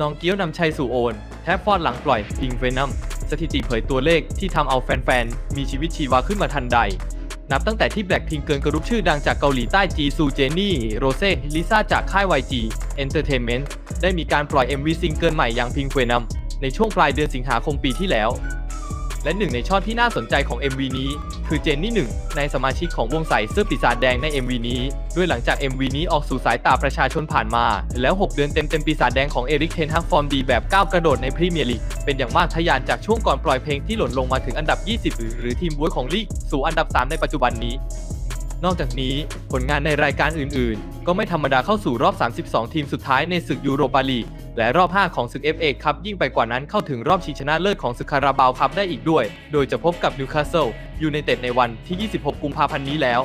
น้องเกี้ยวนำชัยสู่โอนแทบฟอดหลังปล่อยพิงเวนัมสถิติเผยตัวเลขที่ทำเอาแฟนๆ มีชีวิตชีวาขึ้นมาทันใด นับตั้งแต่ที่แบล็คพิงเกินกระรุปชื่อดังจากเกาหลีใต้จีซูเจนี่ โรเซ่ลิซ่าจากค่าย YG Entertainment ได้มีการปล่อย MV ซิงเกิลใหม่อย่างพิงเวนัมในช่วงปลายเดือนสิงหาคมปีที่แล้ว และหนึ่งในช็อตที่น่าสนใจของ MV นี้ คือเจนนี่หนึ่งในสมาชิกของวงใส่เสื้อปีศาจแดงใน MV นี้ ด้วยหลังจาก MV นี้ออกสู่สายตาประชาชนผ่านมา แล้ว 6 เดือนเต็มเต็มปีศาจแดงของเอริกเทนฮักฟอร์มดีแบบก้าวกระโดดในพรีเมียร์ลีกเป็นอย่างมากทะยานจากช่วงก่อนปล่อยเพลงที่หล่นลงมาถึงอันดับ 20 หรือหรือทีมบวยของลีกสู่อันดับ 3 ในปัจจุบันนี้ นอกจากนี้ผลงานในรายการอื่นๆ ก็ไม่ธรรมดาเข้าสู่รอบ 32 ทีมสุดท้ายในศึกยูโรปาลีกและรอบ 5 ของศึก FA ครับยิ่งไปกว่านั้นเข้าถึงรอบชิงชนะเลิศของศึกคาราบาวครับได้อีกด้วย โดยจะพบกับนิวคาสเซิลยูไนเต็ดในวันที่ 26 กุมภาพันธ์นี้แล้ว